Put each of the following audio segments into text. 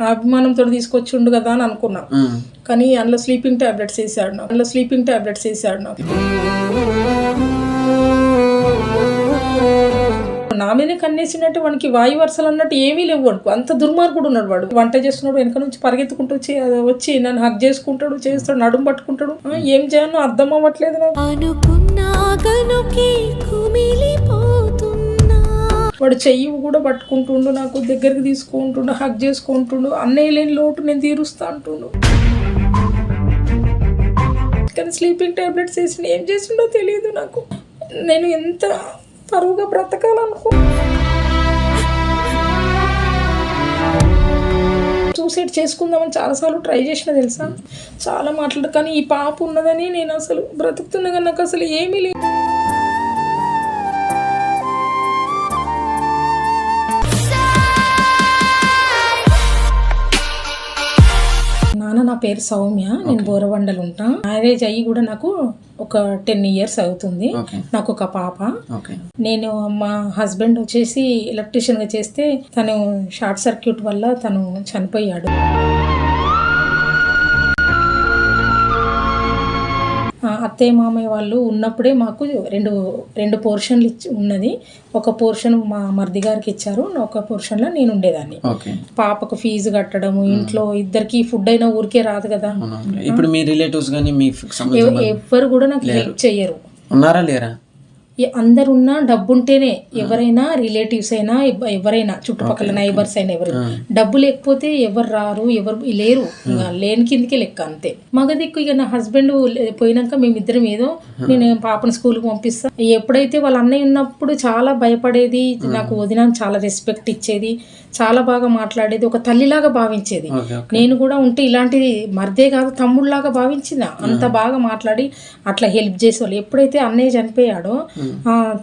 అభిమానంతో తీసుకొచ్చిండు కదా అని అనుకున్నా. కానీ అందులో స్లీపింగ్ టాబ్లెట్స్ వేసాడు నాకు. అందులో స్లీపింగ్ టాబ్లెట్స్ వేసాడు నాకు. నా మీద కన్నేసినట్టు వానికి వాయు వరుసలు అన్నట్టు ఏమీ లేవు వాడుకు. అంత దుర్మార్గుడు ఉన్నాడు వాడు. వంట చేస్తున్నాడు వెనక నుంచి పరిగెత్తుకుంటూ వచ్చి అది వచ్చి నన్ను హక్ చేసుకుంటాడు చేస్తాడు నడుము పట్టుకుంటాడు. ఏం చేయాలో అర్థం అవ్వట్లేదు నాకు. వాడు చెయ్యి కూడా పట్టుకుంటుండు నాకు దగ్గరికి తీసుకుంటుండు హక్ చేసుకుంటుండు అన్నయ్య లేని లోటు నేను తీరుస్తా అంటుండు. కానీ స్లీపింగ్ టాబ్లెట్స్ వేసి ఏం చేసిండో తెలియదు నాకు. నేను ఎంత పరువుగా బ్రతకాలనుకో సూసైడ్ చేసుకుందామని చాలాసార్లు ట్రై చేసిన తెలుసా? చాలా మాట్లాడు కానీ ఈ పాప ఉన్నదని నేను అసలు బ్రతుకుతున్నా కానీ నాకు అసలు ఏమీ లేదు. నాన్న నా పేరు సౌమ్య నేను బోరవండలు ఉంటా. మ్యారేజ్ అయ్యి కూడా నాకు ఒక టెన్ ఇయర్స్ అవుతుంది. నాకు ఒక పాప. నేను మా హస్బెండ్ వచ్చేసి ఎలక్ట్రీషియన్గా చేస్తే తను షార్ట్ సర్క్యూట్ వల్ల తను చనిపోయాడు. అత్తయ్య మామయ్య వాళ్ళు ఉన్నప్పుడే మాకు రెండు రెండు పోర్షన్లు ఇచ్చి ఉన్నది. ఒక పోర్షన్ మా మరిది గారికి ఇచ్చారు ఒక పోర్షన్లో నేను ఉండేదాన్ని. పాపకు ఫీజు కట్టడము ఇంట్లో ఇద్దరికి ఫుడ్ అయినా ఊరికే రాదు కదా. ఇప్పుడు మీ రిలేటివ్స్ కానీ మీ ఎవ- సంబంధించిన ఎవ్వరు కూడా నాకు హెల్ప్ చెయ్యరు. ఉన్నారా లేరా? అందరున్నా డబ్బు ఉంటేనే ఎవరైనా రిలేటివ్స్ అయినా ఎవ- ఎవరైనా చుట్టుపక్కల నైబర్స్ అయినా ఎవరు డబ్బు లేకపోతే ఎవరు రారు ఎవరు లేరు. లేని కిందకే లెక్క అంతే. మగ దిక్కు ఇక నా హస్బెండ్ పోయినాక మేమిద్దరం ఏదో నేను పాపను స్కూల్కి పంపిస్తా. ఎప్పుడైతే వాళ్ళ అన్నయ్య ఉన్నప్పుడు చాలా భయపడేది నాకు వదిన చాలా రెస్పెక్ట్ ఇచ్చేది చాలా బాగా మాట్లాడేది ఒక తల్లిలాగా భావించేది. నేను కూడా ఉంటే ఇలాంటిది మర్దే కాదు తమ్ముళ్ళలాగా భావించిన. అంత బాగా మాట్లాడి అట్లా హెల్ప్ చేసేవాళ్ళు. ఎప్పుడైతే అన్నయ్య చనిపోయాడో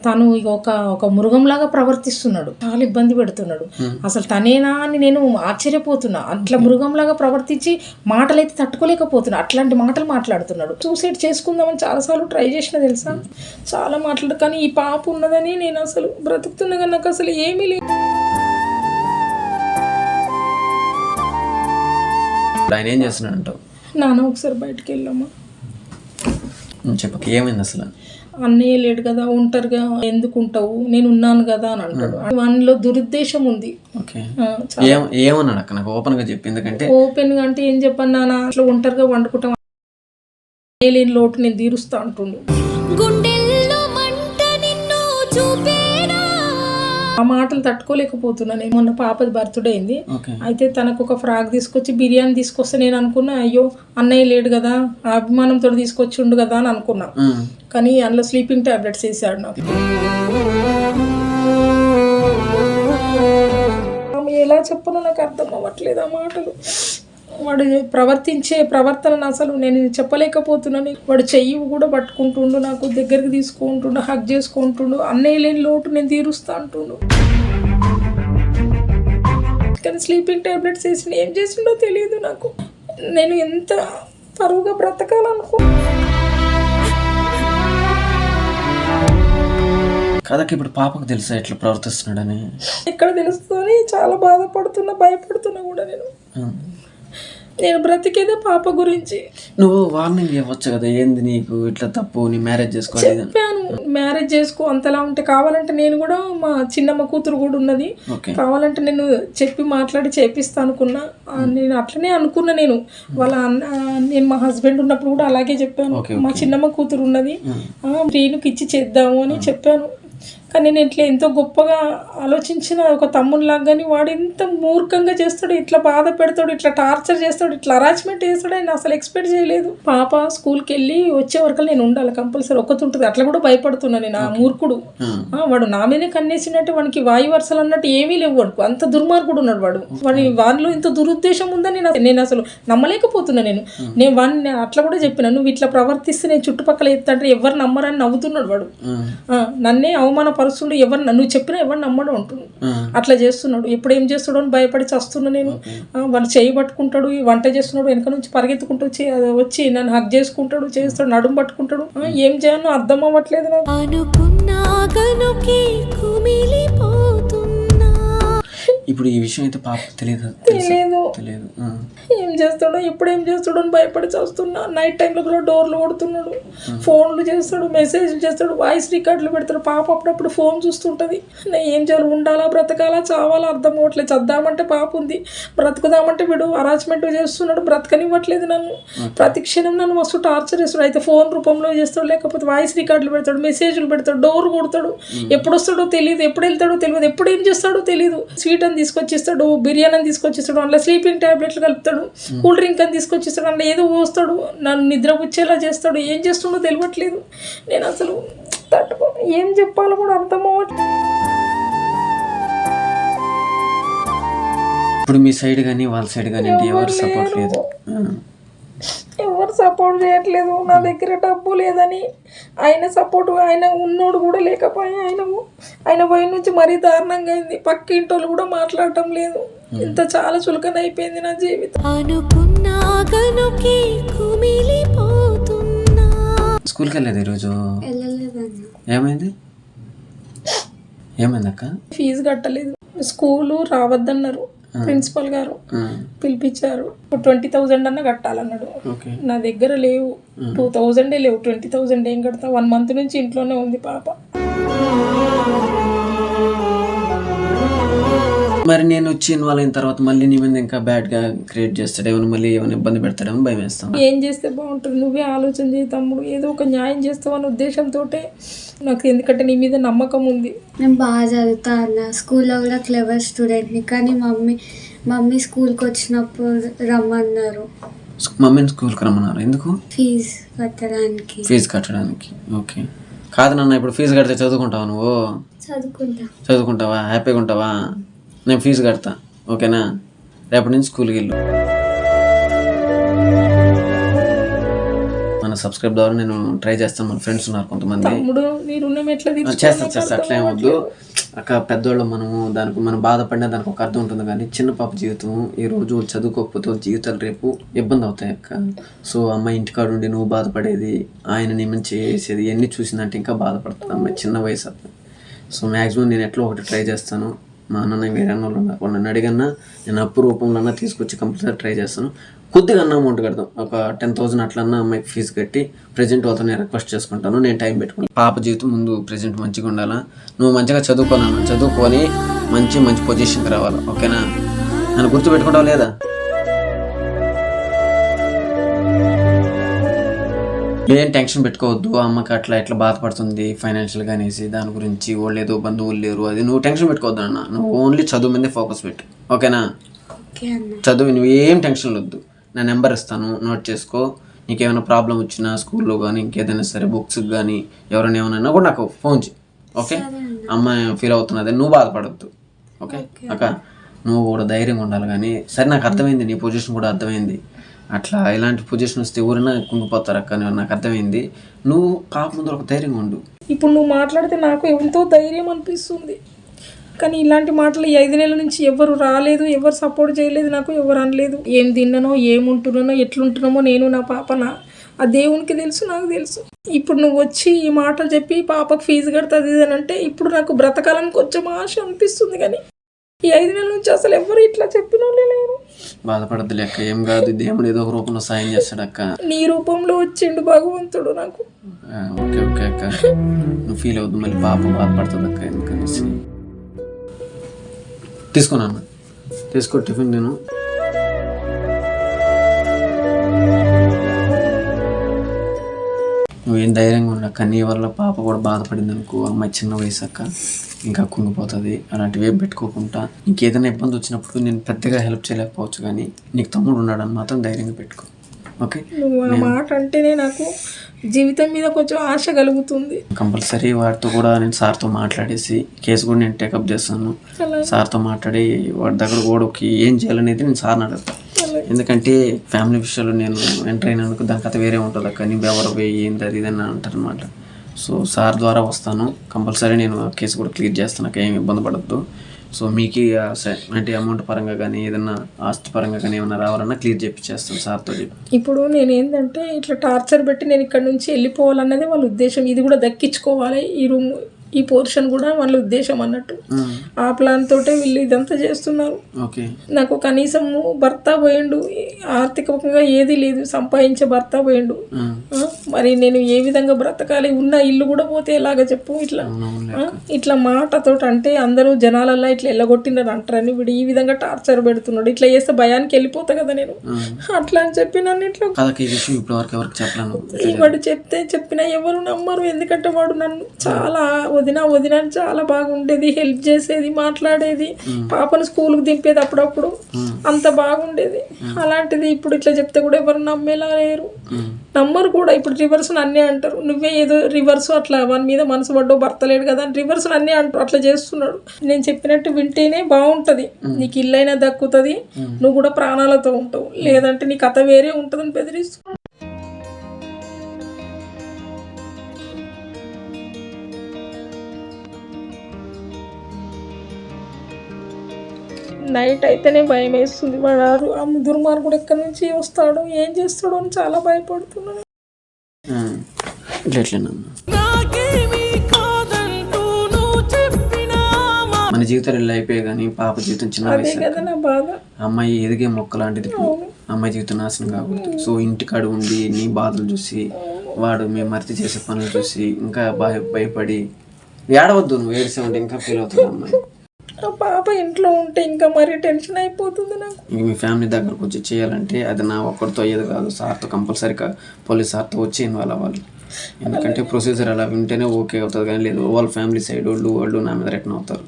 తను ఇక ఒక ఒక మృగంలాగా ప్రవర్తిస్తున్నాడు. చాలా ఇబ్బంది పెడుతున్నాడు. అసలు తనేనా అని నేను ఆశ్చర్యపోతున్నా. అట్లా మృగంలాగా ప్రవర్తించి మాటలైతే తట్టుకోలేకపోతున్నా. అట్లాంటి మాటలు మాట్లాడుతున్నాడు. సూసైడ్ చేసుకుందామని చాలాసార్లు ట్రై చేసిన తెలుసా? చాలా మాట్లాడు కానీ ఈ పాప ఉన్నదని నేను అసలు బ్రతుకుతున్నా నాకు అసలు ఏమీ లేదు. ఆయన ఏం చేస్తున్నాడు అంటావు నాన్న ఒకసారి బయటికి వెళ్ళామా చెప్పక ఏమైంది అసలు? అన్నయ్య లేడు కదా ఒంటరిగా ఎందుకు ఉంటావు? నేను ఉన్నాను కదా అని అంటాడు. వానిలో దురుద్దేశం ఉంది. ఏమన్నాడు అక్క? నాకు ఓపెన్గా చెప్పి ఎందుకంటే ఓపెన్గా అంటే ఏం చెప్పాను నాన్న? అట్లా ఒంటరిగా వండుకుంటాం. లేని లోటు నేను తీరుస్తా అంటుండు. ఆ మాటలు తట్టుకోలేకపోతున్నా. నేను మొన్న పాపది బర్త్డే అయింది. అయితే తనకు ఒక ఫ్రాక్ తీసుకొచ్చి బిర్యానీ తీసుకొస్తే నేను అనుకున్నా అయ్యో అన్నయ్య లేడు కదా ఆ అభిమానంతో తీసుకొచ్చిండు కదా అని అనుకున్నా. కానీ అందులో స్లీపింగ్ టాబ్లెట్స్ వేసాడు నాకు. ఆమె ఎలా చెప్పనో నాకు అర్థం అవ్వట్లేదు ఆ మాటలు. వాడు ప్రవర్తించే ప్రవర్తనను అసలు నేను చెప్పలేకపోతున్నాను. వాడు చెయ్యి కూడా పట్టుకుంటుండు నాకు దగ్గరికి తీసుకుంటుండు హక్ చేసుకుంటుండు అన్నయ్య లేని లోటు నేను తీరుస్తా అంటుండు. కానీ స్లీపింగ్ టాబ్లెట్స్ వేసి ఏం చేసిండో తెలియదు నాకు. నేను ఎంత పరువుగా బ్రతకాలనుకో కదకి ఇప్పుడు పాపకు తెలుసా ఎట్లా ప్రవర్తిస్తున్నాడని? ఎక్కడ తెలుస్తుందని చాలా బాధపడుతున్నా భయపడుతున్నా కూడా నేను. నేను బ్రతికేదే పాప గురించి. నువ్వు వార్నింగ్ ఇవ్వచ్చు కదా ఏంది నీకు ఇట్లా తప్పు నీ మ్యారేజ్ చేసుకోవాలి. చెప్పాను మ్యారేజ్ చేసుకో అంతలా ఉంటే కావాలంటే నేను కూడా మా చిన్నమ్మ కూతురు కూడా ఉన్నది. కావాలంటే నేను చెప్పి మాట్లాడి చేపిస్తా అనుకున్నా. ఆ, నేను అట్లనే అనుకున్నా నేను. వాళ్ళ అన్న ఆ, నేను మా హస్బెండ్ ఉన్నప్పుడు కూడా అలాగే చెప్పాను. మా చిన్నమ్మ కూతురు ఉన్నది. ఆ, శ్రీనుకి ఇచ్చి చేద్దాము అని చెప్పాను. కానీ నేను ఇట్లా ఎంతో గొప్పగా ఆలోచించిన ఒక తమ్ముళ్ళలాగా కానీ వాడు ఎంత మూర్ఖంగా చేస్తాడు ఇట్లా బాధ పెడతాడు ఇట్లా టార్చర్ చేస్తాడు ఇట్లా అరాచ్మెంట్ చేస్తాడు నేను అసలు ఎక్స్పెక్ట్ చేయలేదు. పాప స్కూల్కి వెళ్ళి వచ్చే వరకు నేను ఉండాలి కంపల్సరీ ఒక్కటి ఉంటుంది. అట్లా కూడా భయపడుతున్నా నేను ఆ మూర్ఖుడు. వాడు నా మీదే కన్నేసినట్టు వానికి వాయు వరుసలు అన్నట్టు ఏమీ లేవు వాడుకు. అంత దుర్మార్గుడు ఉన్నాడు వాడు. వాడి వాడిలో ఇంత దురుద్దేశం ఉందని నేను అసలు- నేను అసలు నమ్మలేకపోతున్నా నేను. నేను వాడిని నేను అట్లా కూడా చెప్పిన నువ్వు ఇట్లా ప్రవర్తిస్తే నేను చుట్టుపక్కల ఎత్తంటే ఎవరు నమ్మరని నవ్వుతున్నాడు వాడు. నన్నే అవమానపరుస్తుండు ఎవరు నువ్వు చెప్పినా ఎవరు నమ్మడం ఉమ్. అట్లా చేస్తున్నాడు. ఎప్పుడు ఏం చేస్తాడో అని భయపడి చస్తున్నా నేను. వాడు చేయి పట్టుకుంటాడు ఈ వంట చేస్తున్నాడు వెనక నుంచి పరిగెత్తుకుంటూ వచ్చి వచ్చి నన్ను హక్ చేసుకుంటాడు చేస్తాడు నడుము పట్టుకుంటాడు. ఏం చేయాలో అర్థం అవ్వట్లేదు నాకు. ఇప్పుడు ఈ విషయం అయితే పాప తెలియదు తెలియదు తెలియదు. ఏం చేస్తాడో ఎప్పుడు ఏం చేస్తాడో అని భయపడి చస్తున్నా నైట్ టైంలో కూడా డోర్లు కొడుతున్నాడు. ఫోన్లు చేస్తాడు మెసేజ్లు చేస్తాడు వాయిస్ రికార్డులు పెడతాడు. పాప అప్పుడప్పుడు ఫోన్ చూస్తుంటుంది. నేను ఏం చేయాలి? ఉండాలా? బ్రతకాలా? చావాలా? అర్థం అవ్వట్లేదు. చద్దామంటే పాప ఉంది. బ్రతుకుదామంటే వీడు. అరాచ్మెంట్ చేస్తున్నాడు. బ్రతకనివ్వట్లేదు నన్ను. ప్రతి క్షణం నన్ను మస్తు టార్చర్ చేస్తాడు. అయితే ఫోన్ రూపంలో చేస్తాడు. లేకపోతే వాయిస్ రికార్డులు పెడతాడు. మెసేజ్లు పెడతాడు. డోర్ కొడతాడు. ఎప్పుడు వస్తాడో తెలియదు ఎప్పుడు వెళ్తాడో తెలియదు ఎప్పుడు ఏం చేస్తాడో తెలియదు స్వీట్ అని తీసుకొచ్చిస్తాడు బిర్యానీ అని తీసుకొచ్చిస్తాడు అందులో స్లీపింగ్ టాబ్లెట్లు కలుపుతాడు కూల్ డ్రింక్ అని తీసుకొచ్చిస్తాడు అందులో ఏదో పోస్తాడు నన్ను నిద్ర పుచ్చేలా చేస్తాడు. ఏం చేస్తుండో తెలియట్లేదు నేను అసలు తట్టుకో ఏం చెప్పాలో కూడా అర్థం అవ్వట్లేదు ఇప్పుడు మీ సైడ్ కానీ వాళ్ళ సైడ్ కానీ ఎవరు సపోర్ట్ లేదు. ఎవరు సపోర్ట్ చేయట్లేదు. నా దగ్గర డబ్బు లేదని ఆయన సపోర్ట్ ఆయన ఉన్నోడు కూడా లేకపోయా ఆయన ఆయన పోయి నుంచి మరీ దారుణంగా అయింది. పక్క ఇంటోళ్ళు కూడా మాట్లాడటం లేదు. ఇంత చాలా చులకన అయిపోయింది నా జీవితం. స్కూల్కి వెళ్ళలేదు ఈరోజు? ఏమైంది ఏమైంది? అక్క ఫీజు కట్టలేదు. స్కూలు రావద్దన్నారు. ప్రిన్సిపల్ గారు. పిలిపించారు. ట్వంటీ థౌజండ్ అన్న కట్టాలన్నాడు. నా దగ్గర లేవు. టూ థౌజండే లేవు. ట్వంటీ థౌజండ్ ఏం కడతా వన్ మంత్ నుంచి ఇంట్లోనే ఉంది పాప. మరి నేను వచ్చి ఇన్వాల్వ్ అయిన తర్వాత మళ్ళీ నీ మీద ఇంకా బ్యాడ్గా క్రియేట్ చేస్తాడేమో మళ్ళీ ఏమైనా ఇబ్బంది పెడతాడేమో భయం వేస్తాను. ఏం చేస్తే బాగుంటుంది? నువ్వే ఆలోచన చేయి తమ్ముడు. ఏదో ఒక న్యాయం చేస్తావన్న ఉద్దేశంతో నాకు ఎందుకంటే నీ మీద నమ్మకం ఉంది. నేను బాగా చదువుతా అన్న. స్కూల్లో కూడా క్లెవర్ స్టూడెంట్ని కానీ మమ్మీ మమ్మీ స్కూల్కి వచ్చినప్పుడు రమ్మన్నారు. మమ్మీని స్కూల్కి రమ్మన్నారు. ఎందుకు? ఫీజు కట్టడానికి. ఫీజు కట్టడానికి. ఓకే. కాదు నాన్న ఇప్పుడు ఫీజు కడితే చదువుకుంటావా నువ్వు? చదువుకుంటా. చదువుకుంటావా? హ్యాపీగా ఉంటావా? నేను ఫీజు కడతా ఓకేనా? రేపటి నుంచి స్కూల్కి వెళ్ళు. మన సబ్స్క్రైబ్ ద్వారా నేను ట్రై చేస్తాను మన ఫ్రెండ్స్ ఉన్నారు కొంతమంది. తమ్ముడు నీ రుణం ఎట్లా చేస్తా అట్లా ఏం వద్దు. అక్క పెద్దోళ్ళు మనము దానికి మనం బాధపడినా దానికి ఒక అర్థం ఉంటుంది కానీ చిన్న పాప జీవితం ఈ రోజు చదువుకోకపోతే జీవితాలు రేపు ఇబ్బంది అవుతాయి అక్క. సో అమ్మాయి ఇంటికాడ ఉండి నువ్వు బాధపడేది ఆయన నీ మంచి చేసేది ఇవన్నీ చూసిందంటే ఇంకా బాధపడుతుంది అమ్మాయి చిన్న వయసు సో మ్యాక్సిమం నేను ఎట్లా ఒకటి ట్రై చేస్తాను. మా అన్న వేరే అన్న వాళ్ళు ఉన్నారు. నన్ను అడిగన్నా నేను అప్పు రూపంలో తీసుకొచ్చి కంపల్సరీ ట్రై చేస్తాను. కొద్దిగా అన్న అమౌంట్ కడతాం. ఒక టెన్ థౌసండ్ అట్లన్నా అమ్మాయికి ఫీజు కట్టి ప్రజెంట్ వాళ్ళతో నేను రిక్వెస్ట్ చేసుకుంటాను. నేను టైం పెట్టుకుంటాను. పాప జీవితం ముందు ప్రజెంట్ మంచిగా ఉండాలా? నువ్వు మంచిగా చదువుకోనాను చదువుకొని మంచి మంచి పొజిషన్కి రావాలి? ఓకేనా? నన్ను గుర్తుపెట్టుకుంటావు లేదా? ఏం టెన్షన్ పెట్టుకోవద్దు అమ్మకి అట్లా ఎట్లా బాధపడుతుంది ఫైనాన్షియల్గా అనేసి దాని గురించి వాళ్ళు ఏదో బంధువులు లేరు అది నువ్వు టెన్షన్ పెట్టుకోవద్దు అన్న నువ్వు ఓన్లీ చదువు మీదే ఫోకస్ పెట్టు. ఓకేనా? చదువు నువ్వు ఏం టెన్షన్ వద్దు. నా నెంబర్ ఇస్తాను నోట్ చేసుకో. నీకేమైనా ప్రాబ్లం వచ్చినా స్కూల్లో కానీ ఇంకేదైనా సరే బుక్స్ కానీ ఎవరైనా ఏమైనా కూడా నాకు ఫోన్ చేయి. ఓకే? అమ్మాయి ఫీల్ అవుతున్నది నువ్వు బాధపడద్దు. ఓకే? అక్క నువ్వు కూడా ధైర్యంగా ఉండాలి కానీ సరే నాకు అర్థమైంది నీ పొజిషన్ కూడా అర్థమైంది. అట్లా ఇలాంటి పొజిషన్ వస్తే ఎవరైనా కుంగిపోతారు అక్క నాకు అర్థమైంది. నువ్వు పాప ముందు ఒక ధైర్యంగా ఉండు. ఇప్పుడు నువ్వు మాట్లాడితే నాకు ఎంతో ధైర్యం అనిపిస్తుంది. కానీ ఇలాంటి మాటలు ఈ ఐదు నెలల నుంచి ఎవరు రాలేదు ఎవరు సపోర్ట్ చేయలేదు నాకు ఎవరు అనలేదు. ఏం తిన్నానో ఏముంటున్నానో ఎట్లుంటున్నామో నేను నా పాపన. ఆ దేవునికి తెలుసు నాకు తెలుసు. ఇప్పుడు నువ్వు వచ్చి ఈ మాటలు చెప్పి పాపకు ఫీజు కడుతుంది అని అంటే ఇప్పుడు నాకు బ్రతకాలని కొంచెం ఆశ అనిపిస్తుంది కానీ ఈ ఐదు నెలల నుంచి అసలు ఎవరు ఇట్లా చెప్పిన లేరు. బాధపడద్దు లెక్క ఏం కాదు దేవుడు ఏదో ఒక రూపంలో సాయం చేస్తాడు అక్క. నీ రూపంలో వచ్చిండు భగవంతుడు నాకు. ఓకే ఓకే అక్క. నువ్వు ఫీల్ అవుద్దు మళ్ళీ పాప బాధపడుతుంది అక్క ఎందుకనేసి. తీసుకున్నాను తీసుకో టిఫిన్ నేను నువ్వేం ధైర్యంగా ఉండక్క నీ వల్ల పాప కూడా బాధపడింది అనుకో అమ్మాయి చిన్న వయసు అక్క ఇంకా కుంగిపోతుంది అలాంటివి ఏం పెట్టుకోకుండా. నీకు ఏదైనా ఇబ్బంది వచ్చినప్పుడు నేను పెద్దగా హెల్ప్ చేయలేకపోవచ్చు కానీ నీకు తమ్ముడు ఉన్నాడని మాత్రం ధైర్యంగా పెట్టుకో. ఓకే? మాట అంటేనే నాకు జీవితం మీద కొంచెం ఆశ కలుగుతుంది. కంపల్సరీ వాడితో కూడా నేను సార్తో మాట్లాడేసి కేసు కూడా నేను టేకప్ చేస్తాను. సార్తో మాట్లాడి వాడి దగ్గర కూడా ఏం చేయాలనేది నేను సార్ని అడుగుతాను ఎందుకంటే ఫ్యామిలీ విషయాలు నేను ఎంటర్ అయినందుకు దాని కథ వేరే ఉంటుంది అక్క నీ ఎవరు పోయి ఏంది అది ఇది అని అంటారు అనమాట సో సార్ ద్వారా వస్తాను. కంపల్సరీ నేను ఆ కేసు కూడా క్లియర్ చేస్తాను నాకు ఏమి ఇబ్బంది పడద్దు. సో మీకు అంటే అమౌంట్ పరంగా కానీ ఏదైనా ఆస్తి పరంగా కానీ ఏమైనా రావాలన్నా క్లియర్ చేపించేస్తాను సార్తో చెప్పి. ఇప్పుడు నేను ఏంటంటే ఇట్లా టార్చర్ పెట్టి నేను ఇక్కడ నుంచి వెళ్ళిపోవాలన్నదే వాళ్ళ ఉద్దేశం. ఇది కూడా దక్కించుకోవాలి. ఈ రూమ్ ఈ పోర్షన్ కూడా వాళ్ళ ఉద్దేశం అన్నట్టు. ఆ. ప్లాన్ తోటే వీళ్ళు ఇదంతా చేస్తున్నారు. నాకు కనీసం భర్త పోయిండు ఆర్థికంగా ఏది లేదు సంపాదించే భర్త పోయిండు. మరి నేను ఏ విధంగా బ్రతకాలి ఉన్న ఇల్లు కూడా పోతే ఎలాగ చెప్పు ఇట్లా. ఇట్లా మాటతో అంటే అందరూ జనాలల్లో ఇట్లా ఎల్లగొట్టినారు అంటారని వీడు ఈ విధంగా టార్చర్ పెడుతున్నాడు. ఇట్లా చేస్తే భయానికి వెళ్ళిపోతా కదా నేను. అట్లా అని చెప్పి నన్ను ఇట్లా ఇప్పుడు చెప్తే చెప్పినా ఎవరు నమ్మరు. ఎందుకంటే వాడు నన్ను చాలా వదిన వదిన చాలా బాగుండేది. హెల్ప్ చేసేది మాట్లాడేది. పాపను స్కూల్కి దింపేది అప్పుడప్పుడు. అంత బాగుండేది. అలాంటిది ఇప్పుడు ఇట్లా చెప్తే కూడా ఎవరు నమ్మేలా లేరు. నమ్మరు కూడా. ఇప్పుడు రివర్స్ అన్నీ అంటారు. నువ్వే ఏదో రివర్స్ అట్లా వాని మీద మనసు పడ్డో భర్త లేడు కదా అని రివర్స్ అన్నీ అంటారు. అట్లా చేస్తున్నాడు. నేను చెప్పినట్టు వింటేనే బాగుంటది. నీకు ఇల్లైనా దక్కుతుంది. నువ్వు కూడా ప్రాణాలతో ఉంటావు. లేదంటే నీ కథ వేరే ఉంటుందని బెదిరిస్తున్నాడు నైట్ అయితేనే భయం వేస్తుంది. వాడు ఆ దుర్మార్గుడు ఎక్కడి నుంచి వస్తాడో ఏం చేస్తాడో అని చాలా భయపడుతున్నాను. మన జీవితాలు ఇలా అయిపోయాయి కానీ పాప జీవితం చిన్న వయసు అమ్మాయి ఎదిగే మొక్క లాంటిది. అమ్మాయి జీవితం నాశనం కాకూడదు. సో ఇంటికాడ ఉండి నీ బాధలు చూసి వాడు మేము మరిచి చేసే పనులు చూసి ఇంకా భయ భయపడి ఏడవద్దు నువ్వు ఏడిసే ఉంటే ఇంకా ఫీల్ అవుతుంది అమ్మాయి. ఆ పాప ఇంట్లో ఉంటే ఇంకా మరీ టెన్షన్ అయిపోతుంది నాకు. మీ ఫ్యామిలీ దగ్గరకు వచ్చి చేయాలంటే అది నా ఒక్కరితో అయ్యేది కాదు. సార్తో కంపల్సరీగా పోలీస్ సార్తో వచ్చి ఇన్వాల్వ్ అవ్వాలి. ఎందుకంటే ప్రొసీజర్ అలా వింటేనే ఓకే అవుతుంది కానీ లేదు వాళ్ళ ఫ్యామిలీ సైడ్ వాళ్ళు వాళ్ళు నా మీద రిటర్న్ అవుతారు.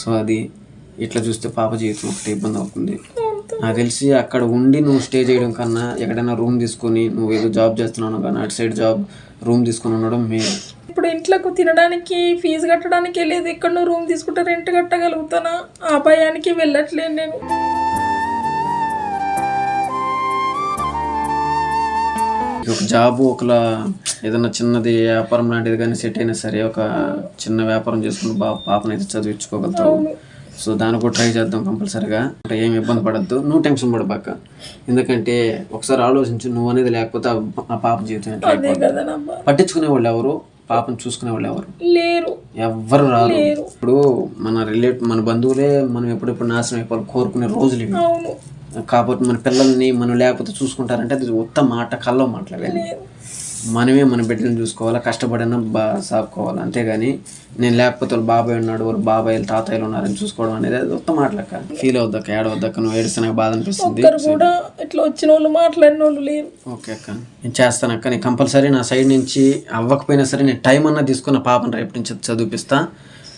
సో అది ఇట్లా చూస్తే పాప జీవితం ఒకటి ఇబ్బంది అవుతుంది. నాకు తెలిసి అక్కడ ఉండి నువ్వు స్టే చేయడం కన్నా ఎక్కడైనా రూమ్ తీసుకొని నువ్వు ఏదో జాబ్ చేస్తున్నావు కానీ అటు సైడ్ జాబ్ రూమ్ తీసుకొని ఉండడం మేలు ఇప్పుడు ఇంట్లోకి తినడానికి ఫీజు కట్టడానికి లేదు ఇక్కడ నువ్వు రూమ్ తీసుకుంటే రెంట్ కట్టగలుగుతానా? ఆ భయానికి వెళ్ళట్లేదు నేను. ఒక జాబ్ ఒకలా ఏదైనా చిన్నది వ్యాపారం లాంటిది కానీ సెట్ అయినా సరే ఒక చిన్న వ్యాపారం చేసుకుని బా పాపని అయితే చదివించుకోగలుగుతావు సో దాన్ని కూడా ట్రై చేద్దాం కంపల్సరీగా. అంటే ఏం ఇబ్బంది పడద్దు. నువ్వు టెన్షన్ పడబాక ఎందుకంటే ఒకసారి ఆలోచించు నువ్వు అనేది లేకపోతే ఆ- పాప జీవితం పట్టించుకునే వాళ్ళు ఎవరు? పాపను చూసుకునే వాళ్ళు ఎవరు? లేరు. ఎవ్వరు రారు? ఇప్పుడు మన రిలేట్ మన బంధువులే మనం ఎప్పుడెప్పుడు నాశనం అయిపోవాలి కోరుకునే రోజులు ఇవి. కాబట్టి మన పిల్లల్ని మనం లేకపోతే చూసుకుంటారంటే అది ఉత్తమ మాట కల్లో మాట్లాడాలి మనమే మన బిడ్డలను చూసుకోవాలా కష్టపడినా బా సాపుకోవాలి. అంతేగాని నేను లేకపోతే వాళ్ళ బాబాయ్ ఉన్నాడు వాళ్ళ బాబాయ్లు తాతయ్యలు ఉన్నారని చూసుకోవడం అనేది అది ఉత్తమ మాటలక్క. ఫీల్ అవుద్దక్క ఏడవద్దక్క నువ్వు ఏడిస్తే నాకు బాధ అనిపిస్తుంది. కూడా ఇట్లా వచ్చిన వాళ్ళు మాట్లాడిన వాళ్ళు లేరు. ఓకే అక్క. నేను చేస్తాను అక్క. నేను కంపల్సరీ నా సైడ్ నుంచి అవ్వకపోయినా సరే నేను టైం అన్నా తీసుకున్న పాపను రేపు నుంచి చదివిపిస్తా.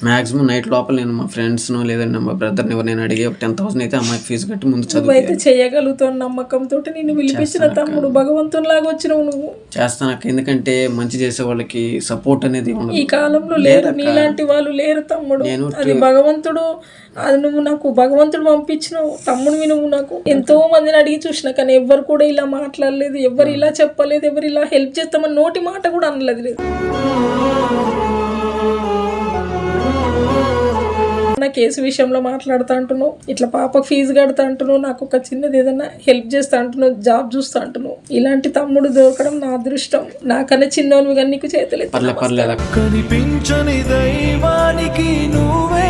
మాక్సిమం నైట్ లోపల నేను మా ఫ్రెండ్స్ను లేదంటే మా బ్రదర్ని ఎవరు నేను అడిగి ఒక టెన్ థౌసండ్ అయితే అమ్మాయికి ఫీజు కట్టి ముందు చదువు నువ్వైతే చేయగలుగుతావు నమ్మకంతో నిన్ను పిలిపించిన తమ్ముడు భగవంతునిలాగా వచ్చినావు నువ్వు. చేస్తాను అక్క. ఎందుకంటే మంచి చేసే వాళ్ళకి సపోర్ట్ అనేది ఈ కాలంలో లేరు. నీలాంటి వాళ్ళు లేరు తమ్ముడు. నేను అది భగవంతుడు అది నువ్వు నాకు భగవంతుడు పంపించినావు. తమ్ముడివి నువ్వు నాకు. ఎంతో మందిని అడిగి చూసిన కానీ ఎవ్వరు కూడా ఇలా మాట్లాడలేదు. ఎవరు ఇలా చెప్పలేదు. ఎవరు ఇలా హెల్ప్ చేస్తామని నోటి మాట కూడా అనలేదు. లేదు నా కేసు విషయంలో మాట్లాడుతా అంటున్నావు ఇట్లా పాప ఫీజు కడతా అంటున్నావు నాకు ఒక చిన్నది ఏదైనా హెల్ప్ చేస్తా అంటున్నావు జాబ్ చూస్తా అంటున్నావు. ఇలాంటి తమ్ముడు దొరకడం నా అదృష్టం. నాకన్నా చిన్నోనివి కానీ నీకు చేతలేదు కనిపించని దైవానికి నువ్వే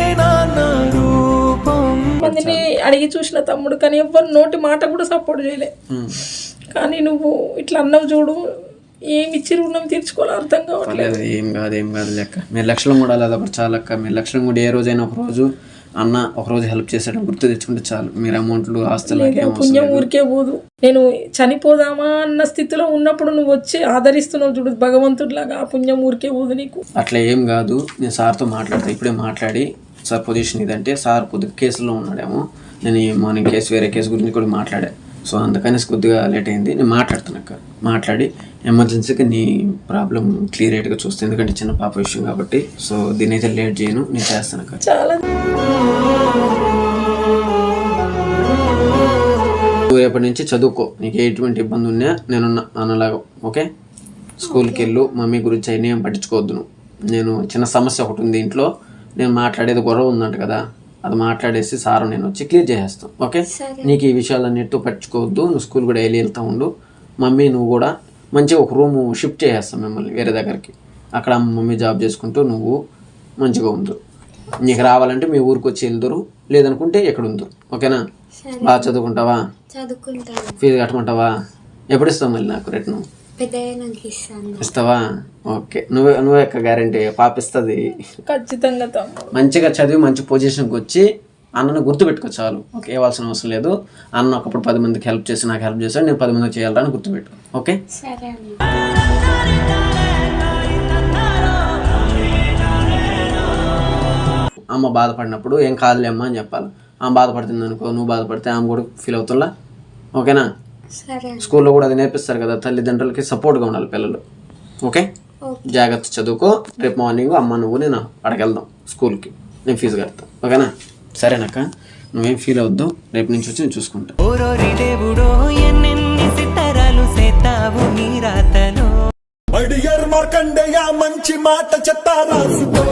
మందిని అడిగి చూసిన తమ్ముడు కానీ ఎవ్వరు నోటి మాట కూడా సపోర్ట్ చేయలే. కానీ నువ్వు ఇట్లా అన్నావు చూడు ఏమి ఇచ్చి రుణం తీర్చుకోవాలి అర్థం కావట్లేదు ఏం కాదు ఏం కాదు లెక్క. మీరు లక్షలం కూడా అలా ఒకటి చాలు అక్క. మీరు లక్షలం కూడా ఏ రోజైనా ఒక రోజు అన్న ఒక రోజు హెల్ప్ చేసేటప్పుడు గుర్తు తెచ్చుకుంటే చాలు. మీరు అమౌంట్లు ఆస్తులు పుణ్యం లేదు. ఊరికే పోదు. నేను చనిపోదామా అన్న స్థితిలో ఉన్నప్పుడు నువ్వు వచ్చి ఆదరిస్తున్నావు చూడు భగవంతుడిలాగా ఆ పుణ్యం ఊరికే పోదు నీకు. అట్లా ఏం కాదు. నేను సార్తో మాట్లాడతా. ఇప్పుడే మాట్లాడి సార్ పొజిషన్ ఇదంటే సార్ కొద్దిగా కేసులో ఉన్నాడేమో. నేను మార్నింగ్ కేసు వేరే కేసు గురించి కూడా మాట్లాడా. సో అందుకని కొద్దిగా లేట్ అయింది. నేను మాట్లాడుతాను అక్క. మాట్లాడి ఎమర్జెన్సీకి నీ ప్రాబ్లం క్లియర్గా చూస్తాను ఎందుకంటే చిన్న పాప విషయం కాబట్టి సో దీని అయితే లేట్ చేయను నేను చేస్తాను అక్క. చాలా రేపటి నుంచి చదువుకో. నీకు ఎటువంటి ఇబ్బంది ఉన్నా నేను అన్నలాగా ఓకే? స్కూల్కి వెళ్ళు మమ్మీ గురించి అయినా ఏం పట్టించుకోవద్దు నువ్వు. నేను చిన్న సమస్య ఒకటి ఉంది ఇంట్లో. నేను మాట్లాడేది గొడవ ఉందంట కదా. అది మాట్లాడేసి సారు నేను వచ్చి క్లియర్ చేసేస్తాం. ఓకే? నీకు ఈ విషయాలన్నిటితో పట్టించుకోవద్దు నువ్వు స్కూల్ కూడా వెళ్ళి వెళ్తూ ఉండు. మమ్మీ నువ్వు కూడా మంచిగా ఒక రూమ్ షిఫ్ట్ చేసేస్తాం మిమ్మల్ని వేరే దగ్గరికి. అక్కడ మమ్మీ జాబ్ చేసుకుంటూ నువ్వు మంచిగా ఉందరు నీకు రావాలంటే మీ ఊరికి వచ్చి వెళ్దురు లేదనుకుంటే ఎక్కడ ఉందరు. ఓకేనా? బాగా చదువుకుంటావా? ఫీజు కట్టమంటావా? ఎప్పుడు ఇస్తావు మళ్ళీ నాకు రిటర్న్ ఇస్తావా? ఓకే. నువ్వే నువ్వే యొక్క గ్యారంటీ పాప ఇస్తుంది ఖచ్చితంగా మంచిగా చదివి మంచి పొజిషన్కి వచ్చి అన్నను గుర్తుపెట్టుకో చాలు. ఓకే ఇవ్వాల్సిన అవసరం లేదు. అన్న ఒకప్పుడు పది మందికి హెల్ప్ చేసి నాకు హెల్ప్ చేశాడు. నేను పది మందికి చేయాలని గుర్తుపెట్టు ఓకే? అమ్మ బాధపడినప్పుడు ఏం కాదులే అమ్మ అని చెప్పాలి. ఆమె బాధపడుతుంది అనుకో నువ్వు బాధపడితే ఆమె కూడా ఫీల్ అవుతుందా? ఓకేనా? స్కూల్లో కూడా అది నేర్పిస్తారు కదా తల్లిదండ్రులకి సపోర్ట్గా ఉండాలి పిల్లలు. ఓకే? జాగ్రత్త చదువుకో. రేపు మార్నింగ్ అమ్మ నువ్వు నేను అక్కడికి స్కూల్కి. నేను ఫీజు కడతా. ఓకేనా? సరేనక్క. నువ్వేం ఫీల్ అవద్దు రేపు నుంచి వచ్చి నేను చూసుకుంటా. ఓరోరి దేవుడో ఎన్నెన్ని సిత్తరాలు సేతావు నీ రాతలో. అడియర్ మార్కండేయ మంచి మాట చెత్త రాసుకో.